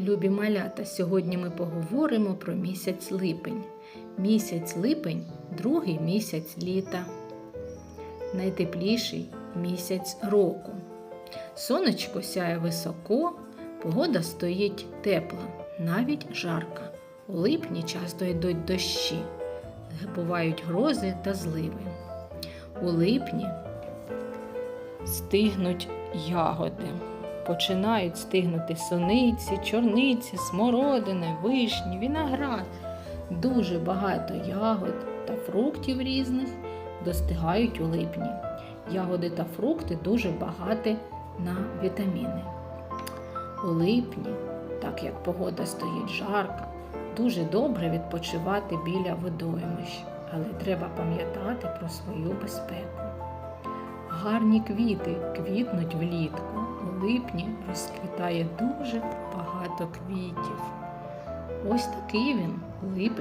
Любі малята, сьогодні ми поговоримо про місяць липень. Місяць липень другий місяць літа, найтепліший місяць року. Сонечко сяє високо, погода стоїть тепла, навіть жарка. У липні часто йдуть дощі, бувають грози та зливи. У липні стигнуть ягоди. Починають стигнути суниці, чорниці, смородини, вишні, виноград. Дуже багато ягод та фруктів різних достигають у липні. Ягоди та фрукти дуже багаті на вітаміни. У липні, так як погода стоїть жарка, дуже добре відпочивати біля водоймищ, але треба пам'ятати про свою безпеку. Гарні квіти квітнуть влітку. У липні розквітає дуже багато квітів. Ось такий він липень.